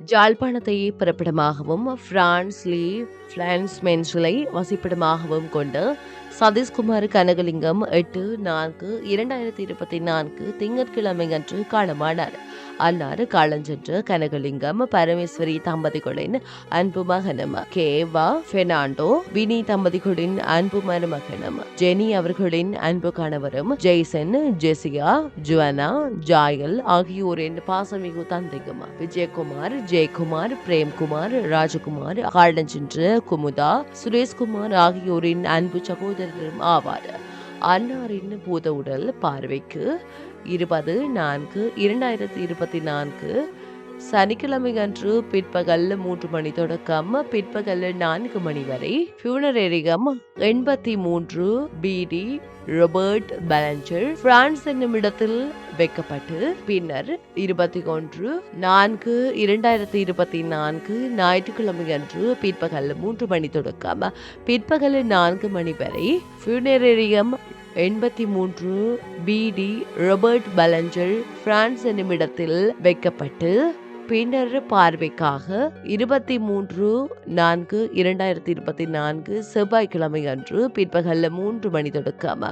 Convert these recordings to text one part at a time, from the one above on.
ஜாழ்ப்பாணத்தையே பிறப்பிடமாகவும் France லீ plans மென்சிலை வசிப்பிடமாகவும் கொண்டு சதீஷ்குமாருக்கு கனகலிங்கம் எட்டு நான்கு இரண்டாயிரத்தி இருபத்தி நான்கு திங்கட்கிழமை அன்று காலமானார். அன்னார் காலஞ்சென்ற கனகலிங்கம் பரமேஸ்வரி தம்பதிகளின் அன்பு மகனம் கேவா பெர்னாண்டோ வினி தம்பதிகளின் அன்பு மருமகனும் ஜெனி அவர்களின் அன்பு கணவரும் ஜெய்சன் ஜெசியா ஜுவனா ஜாயல் ஆகியோரின் பாசமிகு தந்தையும் விஜயகுமார் ஜெயக்குமார் பிரேம்குமார் ராஜகுமார் காலஞ்சென்ற குமுதா சுரேஷ்குமார் ஆகியோரின் அன்பு சகோதரரும் ஆவார். அன்னாரின் பூத உடல் பார்வைக்கு இருபது நான்கு இரண்டாயிரத்தி இருபத்தி நான்கு சனிக்கிழமை அன்று பிற்பகல் மூன்று மணி தொடக்கம் பிற்பகல் நான்கு மணி வரை. பியூனரேரிகம் எண்பத்தி மூன்று பிடி ரொபர்ட் பலஞ்சர் பிரான்ஸ் என்னும் இடத்தில் வைக்கப்பட்டு பின்னர் இருபத்தி ஒன்று நான்கு இரண்டாயிரத்தி இருபத்தி நான்கு ஞாயிற்றுக்கிழமை அன்று பிற்பகல் மூன்று மணி தொடக்கம் பிற்பகல் நான்கு மணி வரை. பியூனரேரியம் எண்பத்தி மூன்று பிடி ரொபர்ட் பலஞ்சர் பிரான்ஸ் என்னும் இடத்தில் வைக்கப்பட்டு பின்னர் பார்வைக்காக இருபத்தி மூன்று நான்கு இரண்டாயிரத்தி இருபத்தி நான்கு செவ்வாய்க்கிழமை அன்று பிற்பகல்ல மூன்று மணி தொடக்கம்.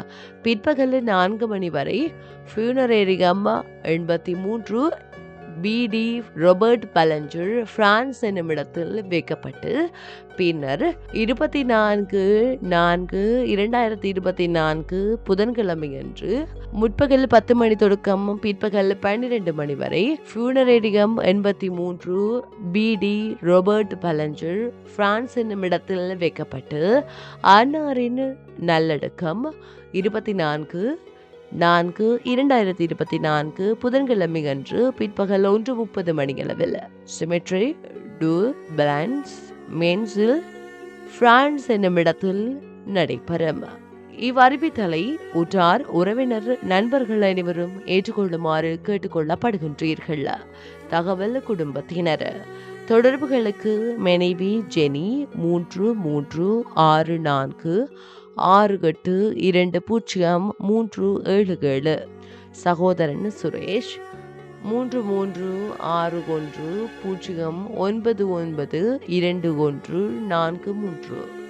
பிற்பகல் நான்கு மணி வரை ஃபியூனரேரியம் எண்பத்தி மூன்று பிடி ரொபர்ட் பலஞ்சர் பிரான்ஸ் என்னுமிடத்தில் வைக்கப்பட்டு பின்னர் இருபத்தி நான்கு நான்கு இரண்டாயிரத்தி இருபத்தி நான்கு புதன்கிழமை அன்று முற்பகல் பத்து மணி தொடக்கம் பிற்பகல் பன்னிரண்டு மணி வரை ஃபியூனரேரியம் எண்பத்தி மூன்று பிடி ரொபர்ட் பலஞ்சர் பிரான்ஸ் என்னுமிடத்தில் வைக்கப்பட்டு அன்னாரின் நல்லடக்கம் இருபத்தி நான்கு நான்கு இரண்டாயிரத்தி இருபத்தி நான்கு புதன்கிழமை அன்று பிற்பகல் ஒன்று முப்பது மணியளவில். சிமெட்ரி டு பிரான்ஸ் மென்ஸில் பிரான்ஸ் என்னும் இடத்தில் நடைபெறும். இவ்வறிவித்தலை உற்றார் உறவினர் நண்பர்கள் அனைவரும் ஏற்றுக்கொள்ளுமாறு கேட்டுக்கொள்ளப்படுகின்றீர்கள். தகவல் குடும்பத்தினர். தொடர்புகளுக்கு மனைவி ஜெனி மூன்று மூன்று ஆறு நான்கு ஆறு எட்டு இரண்டு பூஜ்ஜியம் மூன்று ஏழு ஏழு. சகோதரன் சுரேஷ் மூன்று மூன்று ஆறு ஒன்று பூஜ்ஜியம் ஒன்பது ஒன்பது இரண்டு ஒன்று நான்கு மூன்று.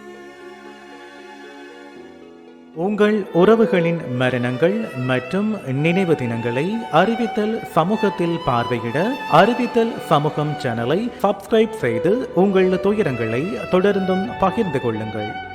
உங்கள் உறவுகளின் மரணங்கள் மற்றும் நினைவு தினங்களை அறிவித்தல் சமூகத்தில் பார்வையிட அறிவித்தல் சமூகம் சேனலை சப்ஸ்கிரைப் செய்து உங்கள் துயரங்களை தொடர்ந்தும் பகிர்ந்து கொள்ளுங்கள்.